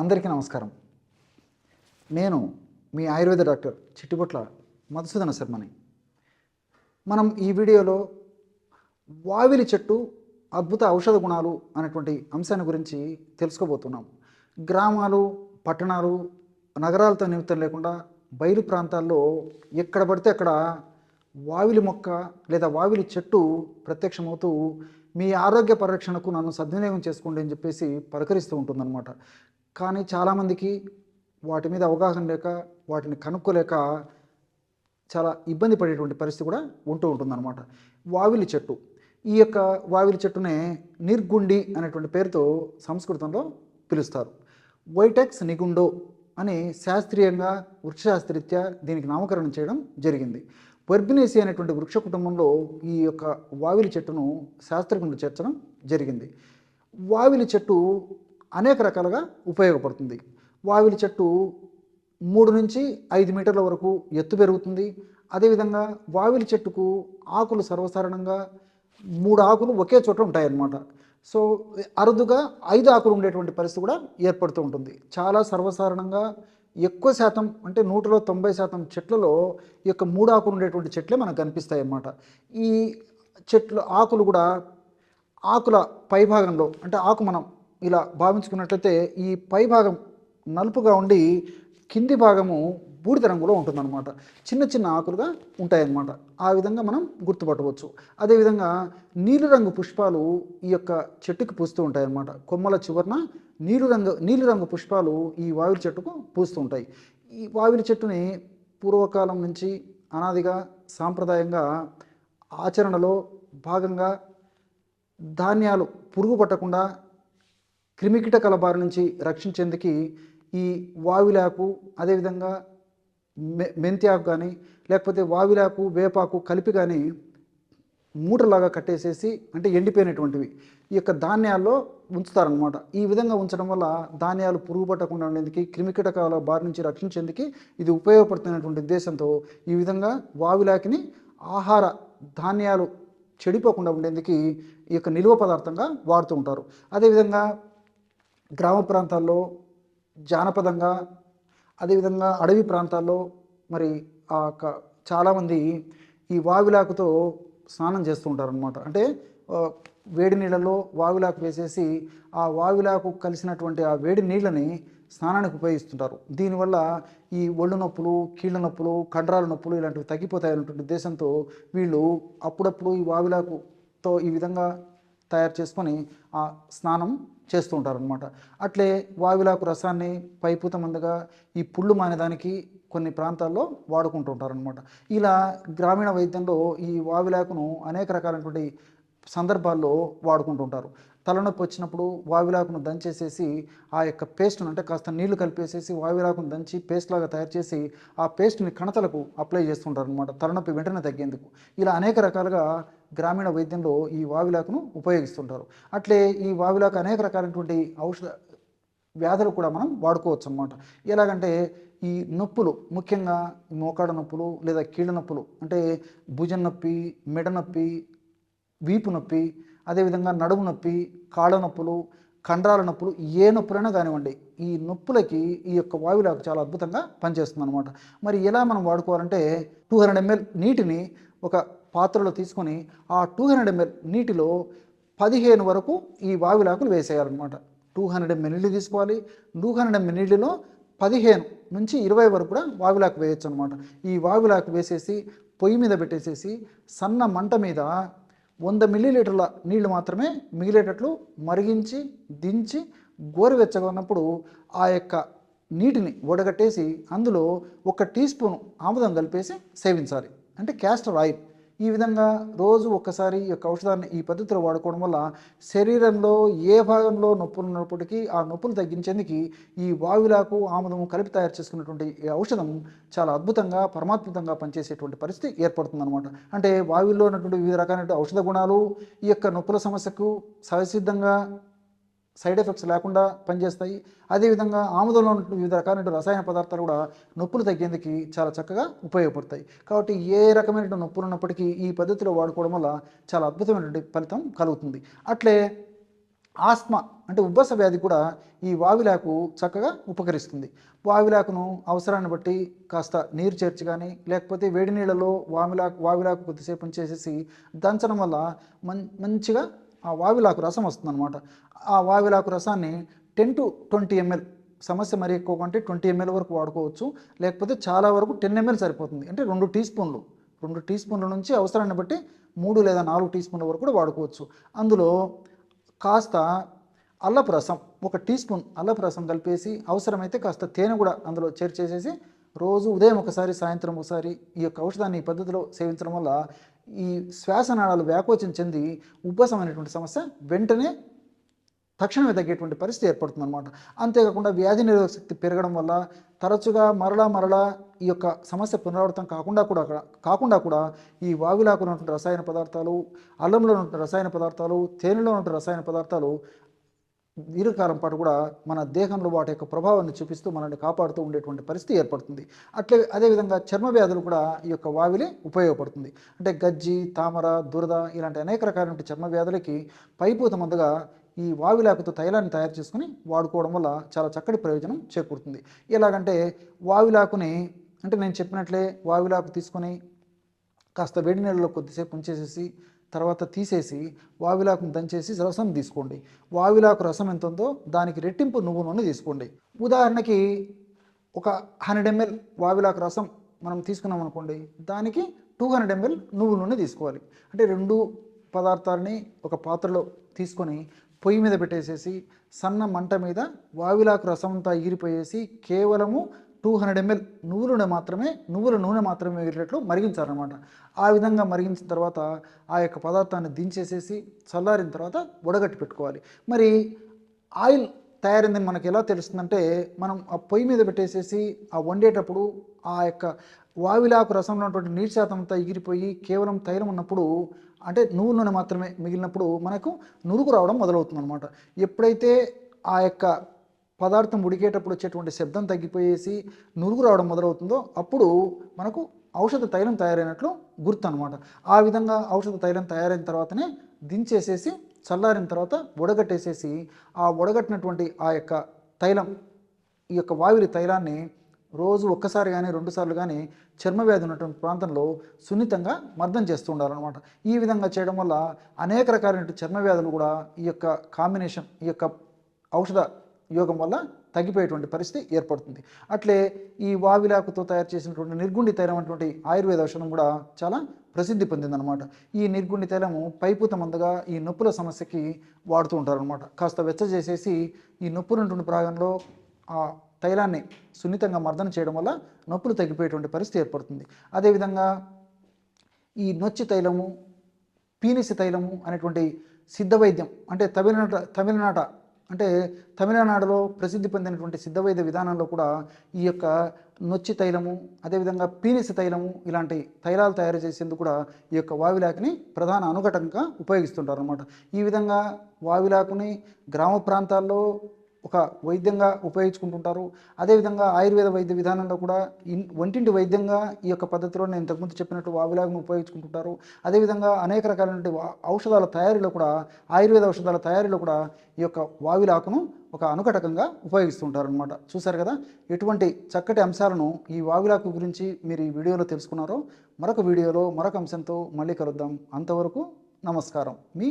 అందరికీ నమస్కారం. నేను మీ ఆయుర్వేద డాక్టర్ చిట్టుపట్ల మధుసూదన శర్మని. మనం ఈ వీడియోలో వావిలి చెట్టు అద్భుత ఔషధ గుణాలు అనేటువంటి అంశాన్ని గురించి తెలుసుకోబోతున్నాం. గ్రామాలు పట్టణాలు నగరాలతో నిమిత్తం లేకుండా బయలు ప్రాంతాల్లో ఎక్కడ పడితే అక్కడ వావిలి మొక్క లేదా వావిలి చెట్టు ప్రత్యక్షమవుతూ మీ ఆరోగ్య పరిరక్షణకు నన్ను సద్వినియోగం చేసుకోండి అని చెప్పేసి పలకరిస్తూ ఉంటుందన్నమాట. కానీ చాలామందికి వాటి మీద అవగాహన లేక వాటిని కనుక్కోలేక చాలా ఇబ్బంది పడేటువంటి పరిస్థితి కూడా ఉంటూ ఉంటుందన్నమాట. వావిలి చెట్టు. ఈ యొక్క వావిలి చెట్టునే నిర్గుండి అనేటువంటి పేరుతో సంస్కృతంలో పిలుస్తారు. వైటెక్స్ నిగుండో అని శాస్త్రీయంగా వృక్షశాస్త్రరీత్యా దీనికి నామకరణం చేయడం జరిగింది. వర్బినేసి అనేటువంటి వృక్ష కుటుంబంలో ఈ యొక్క వావిలి చెట్టును శాస్త్రజ్ఞులు చేర్చడం జరిగింది. వావిలి చెట్టు అనేక రకాలుగా ఉపయోగపడుతుంది. వావిలి చెట్టు మూడు నుంచి ఐదు మీటర్ల వరకు ఎత్తు పెరుగుతుంది. అదేవిధంగా వావిలి చెట్టుకు ఆకులు సర్వసాధారణంగా మూడు ఆకులు ఒకే చోట ఉంటాయన్నమాట. సో అరుదుగా ఐదు ఆకులు ఉండేటువంటి పరిస్థితి కూడా ఏర్పడుతూ ఉంటుంది. చాలా సర్వసాధారణంగా ఎక్కువ శాతం అంటే నూటిలో తొంభై శాతం చెట్లలో ఈ యొక్క మూడు ఆకులు ఉండేటువంటి చెట్లే మనకు కనిపిస్తాయి అన్నమాట ఈ చెట్లు ఆకులు కూడా ఆకుల పైభాగంలో అంటే ఆకు మనం ఇలా భావించుకున్నట్లయితే ఈ పైభాగం నలుపుగా ఉండి కింది భాగము బూడిద రంగులో ఉంటుందన్నమాట. చిన్న చిన్న ఆకులుగా ఉంటాయన్నమాట. ఆ విధంగా మనం గుర్తుపట్టవచ్చు. అదేవిధంగా నీలిరంగు పుష్పాలు ఈ యొక్క చెట్టుకి పూస్తూ ఉంటాయన్నమాట. కొమ్మల చివరన నీలి రంగు నీలిరంగు పుష్పాలు ఈ వావిలి చెట్టుకు పూస్తూ ఉంటాయి. ఈ వావిలి చెట్టుని పూర్వకాలం నుంచి అనాదిగా సాంప్రదాయంగా ఆచరణలో భాగంగా ధాన్యాలు పురుగు పట్టకుండా క్రిమికీటకాల బారి నుంచి రక్షించేందుకు ఈ వావిలాకు అదేవిధంగా మె మెంత్యాకు కానీ లేకపోతే వావిలాకు వేపాకు కలిపి కానీ మూటలాగా కట్టేసేసి అంటే ఎండిపోయినటువంటివి ఈ యొక్క ధాన్యాల్లో ఉంచుతారనమాట ఈ విధంగా ఉంచడం వల్ల ధాన్యాలు పురుగు పట్టకుండా ఉండేందుకు క్రిమికీటకాల బారి నుంచి రక్షించేందుకు ఇది ఉపయోగపడుతున్నటువంటి ఉద్దేశంతో ఈ విధంగా వావిలాకిని ఆహార ధాన్యాలు చెడిపోకుండా ఉండేందుకు ఈ యొక్క నిల్వ పదార్థంగా వాడుతూ ఉంటారు. అదేవిధంగా గ్రామ ప్రాంతాల్లో జానపదంగా అదేవిధంగా అడవి ప్రాంతాల్లో మరి ఆ యొక్క చాలామంది ఈ వావిలాకుతో స్నానం చేస్తూ ఉంటారనమాట అంటే వేడి నీళ్ళలో వావిలాకు వేసేసి ఆ వావిలాకు కలిసినటువంటి ఆ వేడి నీళ్ళని స్నానానికి ఉపయోగిస్తుంటారు. దీనివల్ల ఈ ఒళ్ళు నొప్పులు కీళ్ళ నొప్పులు కండరాల నొప్పులు ఇలాంటివి తగ్గిపోతాయి అనేటువంటి ఉద్దేశంతో వీళ్ళు అప్పుడప్పుడు ఈ వావిలాకుతో ఈ విధంగా తయారు చేసుకొని ఆ స్నానం చేస్తూ ఉంటారనమాట అట్లే వావిలాకు రసాన్ని పైపూత మందుగా ఈ పుళ్ళు మానేదానికి కొన్ని ప్రాంతాల్లో వాడుకుంటూ ఉంటారనమాట ఇలా గ్రామీణ వైద్యంలో ఈ వావిలాకును అనేక రకాలైనటువంటి సందర్భాల్లో వాడుకుంటుంటారు తలనొప్పి వచ్చినప్పుడు వావిలాకును దంచేసేసి ఆ యొక్క పేస్ట్ను అంటే కాస్త నీళ్ళు కలిపేసేసి వావిలాకును దంచి పేస్ట్ లాగా తయారు చేసి ఆ పేస్ట్ని కణతలకు అప్లై చేస్తుంటారు అనమాట తలనొప్పి వెంటనే తగ్గేందుకు. ఇలా అనేక రకాలుగా గ్రామీణ వైద్యంలో ఈ వావిలాకును ఉపయోగిస్తుంటారు. అట్లే ఈ వావిలాకు అనేక రకాలైనటువంటి ఔషధ వ్యాధులు కూడా మనం వాడుకోవచ్చు అన్నమాట ఎలాగంటే ఈ నొప్పులు ముఖ్యంగా మోకాడ నొప్పులు లేదా కీళ్ళ నొప్పులు అంటే భుజం నొప్పి మెడ నొప్పి వీపు నొప్పి అదేవిధంగా నడుము నొప్పి కాళ్ళ నొప్పులు కండరాల నొప్పులు ఏ నొప్పులైనా కానివ్వండి ఈ నొప్పులకి ఈ యొక్క వాయులాకు చాలా అద్భుతంగా పనిచేస్తుంది అనమాట మరి ఎలా మనం వాడుకోవాలంటే టూ హండ్రెడ్ ఎంఎల్ నీటిని ఒక పాత్రలో తీసుకొని ఆ టూ హండ్రెడ్ ఎంఎల్ నీటిలో పదిహేను వరకు ఈ వావిలాకులు వేసేయాలన్నమాట. టూ హండ్రెడ్ ఎంఎల్ నీళ్ళు తీసుకోవాలి. టూ హండ్రెడ్ ఎంఎల్ నీళ్ళలో పదిహేను నుంచి ఇరవై వరకు కూడా వావిలాకు వేయచ్చు అనమాట ఈ వావిలాకు వేసేసి పొయ్యి మీద పెట్టేసేసి సన్న మంట మీద వంద మిల్లీలీటర్ల నీళ్ళు మాత్రమే మిగిలేటట్లు మరిగించి దించి గోరువెచ్చగా ఉన్నప్పుడు ఆ యొక్క నీటిని వడగట్టేసి అందులో ఒక టీ స్పూన్ ఆముదం కలిపేసి సేవించాలి. అంటే క్యాస్టర్ ఆయిల్. ఈ విధంగా రోజు ఒక్కసారి ఈ యొక్క ఔషధాన్ని ఈ పద్ధతిలో వాడుకోవడం వల్ల శరీరంలో ఏ భాగంలో నొప్పులు ఉన్నప్పటికీ ఆ నొప్పులు తగ్గించేందుకు ఈ వాయులాకు ఆముదము కలిపి తయారు చేసుకున్నటువంటి ఈ ఔషధం చాలా అద్భుతంగా పరమాత్మతంగా పనిచేసేటువంటి పరిస్థితి ఏర్పడుతుందన్నమాట. అంటే వాయువుల్లో ఉన్నటువంటి వివిధ రకాలైన ఔషధ గుణాలు ఈ యొక్క నొప్పుల సమస్యకు సహసిద్ధంగా సైడ్ ఎఫెక్ట్స్ లేకుండా పనిచేస్తాయి. అదేవిధంగా ఆముదంలో ఉన్న వివిధ రకాలైన రసాయన పదార్థాలు కూడా నొప్పులు తగ్గేందుకు చాలా చక్కగా ఉపయోగపడతాయి. కాబట్టి ఏ రకమైన నొప్పులు ఉన్నప్పటికీ ఈ పద్ధతిలో వాడుకోవడం వల్ల చాలా అద్భుతమైనటువంటి ఫలితం కలుగుతుంది. అట్లే ఆస్మా అంటే ఉబ్బస వ్యాధి కూడా ఈ వావిలాకు చక్కగా ఉపకరిస్తుంది. వావిలాకును అవసరాన్ని బట్టి కాస్త నీరు చేర్చి కానీ లేకపోతే వేడి నీళ్ళలో వామిలాకు వావిలాకు కొద్దిసేపు చేసేసి దంచడం వల్ల మం మంచిగా ఆ వావిలాకు రసం వస్తుందన్నమాట. ఆ వావిలాకు రసాన్ని టెన్ టు ట్వంటీ ఎంఎల్ సమస్య మరీ ఎక్కువ అంటే ట్వంటీ ఎంఎల్ వరకు వాడుకోవచ్చు. లేకపోతే చాలా వరకు టెన్ ఎంఎల్ సరిపోతుంది. అంటే రెండు టీ స్పూన్లు రెండు టీ స్పూన్ల నుంచి అవసరాన్ని బట్టి మూడు లేదా నాలుగు టీ స్పూన్ల వరకు కూడా వాడుకోవచ్చు. అందులో కాస్త అల్లపు రసం ఒక టీ స్పూన్ అల్లపు రసం కలిపేసి అవసరమైతే కాస్త తేనె కూడా అందులో చేర్చేసేసి రోజు ఉదయం ఒకసారి సాయంత్రం ఒకసారి ఈ యొక్క ఔషధాన్ని ఈ పద్ధతిలో సేవించడం వల్ల ఈ శ్వాసనాళాలు వ్యాకోచం చెంది ఉబ్బసం అనేటువంటి సమస్య వెంటనే తక్షణమే తగ్గేటువంటి పరిస్థితి ఏర్పడుతుంది అనమాట అంతేకాకుండా వ్యాధి నిరోధక శక్తి పెరగడం వల్ల తరచుగా మరలా మరలా ఈ యొక్క సమస్య పునరావృతం కాకుండా కూడా కాకుండా కూడా ఈ వావిలాకులో ఉన్నటువంటి రసాయన పదార్థాలు అల్లంలో ఉన్నటువంటి రసాయన పదార్థాలు తేనెలో ఉన్నటువంటి రసాయన పదార్థాలు దీర్ఘకాలం పాటు కూడా మన దేహంలో వాటి యొక్క ప్రభావాన్ని చూపిస్తూ మనల్ని కాపాడుతూ ఉండేటువంటి పరిస్థితి ఏర్పడుతుంది. అట్లే అదేవిధంగా చర్మ వ్యాధులు కూడా ఈ యొక్క వావిలే ఉపయోగపడుతుంది. అంటే గజ్జి తామర దురద ఇలాంటి అనేక రకాలైన చర్మ వ్యాధులకి పైపూత మందుగా ఈ వావిలాకుతో తైలాన్ని తయారు చేసుకుని వాడుకోవడం వల్ల చాలా చక్కటి ప్రయోజనం చేకూరుతుంది. ఎలాగంటే వావిలాకుని అంటే నేను చెప్పినట్లే వావిలాకు తీసుకొని కాస్త వేడి నీళ్ళలో కొద్దిసేపు ఉంచేసేసి తర్వాత తీసేసి వావిలాకును దంచేసి రసం తీసుకోండి. వావిలాకు రసం ఎంత ఉందో దానికి రెట్టింపు నువ్వు నూనె తీసుకోండి. ఉదాహరణకి ఒక హండ్రెడ్ ఎంఎల్ వావిలాకు రసం మనం తీసుకున్నాం అనుకోండి దానికి టూ హండ్రెడ్ ఎంఎల్ నువ్వు నూనె తీసుకోవాలి. అంటే రెండు పదార్థాలని ఒక పాత్రలో తీసుకొని పొయ్యి మీద పెట్టేసేసి సన్న మంట మీద వావిలాకు రసం అంతా ఈరిపోయేసి కేవలము టూ హండ్రెడ్ ఎంఎల్ నువ్వుల నూనె మాత్రమే నువ్వుల నూనె మాత్రమే ఎగిరేట్లు మరిగించాలన్నమాట ఆ విధంగా మరిగించిన తర్వాత ఆ యొక్క పదార్థాన్ని దించేసేసి చల్లారిన తర్వాత వడగట్టి పెట్టుకోవాలి. మరి ఆయిల్ తయారైందని మనకు ఎలా తెలుస్తుందంటే మనం ఆ పొయ్యి మీద పెట్టేసేసి ఆ వండేటప్పుడు ఆ యొక్క వావిలాకు రసంలో ఉన్నటువంటి నీటి శాతం అంతా ఎగిరిపోయి కేవలం తైలం ఉన్నప్పుడు అంటే నువ్వు నూనె మాత్రమే మిగిలినప్పుడు మనకు నురుగు రావడం మొదలవుతుంది అనమాట ఎప్పుడైతే ఆ యొక్క పదార్థం ఉడికేటప్పుడు వచ్చేటువంటి శబ్దం తగ్గిపోయేసి నురుగు రావడం మొదలవుతుందో అప్పుడు మనకు ఔషధ తైలం తయారైనట్లు గుర్తు అనమాట ఆ విధంగా ఔషధ తైలం తయారైన తర్వాతనే దించేసేసి చల్లారిన తర్వాత ఉడగట్టేసేసి ఆ ఉడగట్టినటువంటి ఆ యొక్క తైలం ఈ యొక్క వావిలి తైలాన్ని రోజు ఒక్కసారి కానీ రెండుసార్లు కానీ చర్మవ్యాధి ఉన్నటువంటి ప్రాంతంలో సున్నితంగా మర్దం చేస్తూ ఉండాలన్నమాట. ఈ విధంగా చేయడం వల్ల అనేక రకాలైన చర్మవ్యాధులు కూడా ఈ యొక్క కాంబినేషన్ ఈ యొక్క ఔషధ యోగం వల్ల తగ్గిపోయేటువంటి పరిస్థితి ఏర్పడుతుంది. అట్లే ఈ వావిలాకుతో తయారు చేసినటువంటి నిర్గుండి తైలం అటువంటి ఆయుర్వేద ఔషధం కూడా చాలా ప్రసిద్ధి పొందిందనమాట ఈ నిర్గుండి తైలము పైపూత మందుగా ఈ నొప్పుల సమస్యకి వాడుతూ ఉంటారనమాట కాస్త వెచ్చ చేసేసి ఈ నొప్పులుంటున్న ప్రాగంలో ఆ తైలాన్ని సున్నితంగా మర్దన చేయడం వల్ల నొప్పులు తగ్గిపోయేటువంటి పరిస్థితి ఏర్పడుతుంది. అదేవిధంగా ఈ నొచ్చి తైలము పీనిసి తైలము అనేటువంటి సిద్ధ వైద్యం అంటే తమిళనాట తమిళనాట అంటే తమిళనాడులో ప్రసిద్ధి పొందినటువంటి సిద్ధవైద్య విధానంలో కూడా ఈ యొక్క నొచ్చి తైలము అదేవిధంగా పీనిస్ తైలము ఇలాంటి తైలాలు తయారు చేసేందుకు కూడా ఈ యొక్క వావిలాకుని ప్రధాన అనుఘటంగా ఉపయోగిస్తుంటారు అనమాట ఈ విధంగా వావిలాకుని గ్రామ ప్రాంతాల్లో ఒక వైద్యంగా ఉపయోగించుకుంటుంటారు. అదేవిధంగా ఆయుర్వేద వైద్య విధానంలో కూడా ఇన్ వంటింటి వైద్యంగా ఈ యొక్క పద్ధతిలో నేను ఇంతకుముందు చెప్పినట్టు వావిలాగును ఉపయోగించుకుంటుంటారు. అదేవిధంగా అనేక రకాలైన ఔషధాల తయారీలో కూడా ఆయుర్వేద ఔషధాల తయారీలో కూడా ఈ యొక్క వావిలాకును ఒక అనుకటకంగా ఉపయోగిస్తుంటారు అనమాట చూశారు కదా? ఎటువంటి చక్కటి అంశాలను ఈ వావిలాకు గురించి మీరు ఈ వీడియోలో తెలుసుకున్నారో మరొక వీడియోలో మరొక అంశంతో మళ్ళీ కలుద్దాం. అంతవరకు నమస్కారం. మీ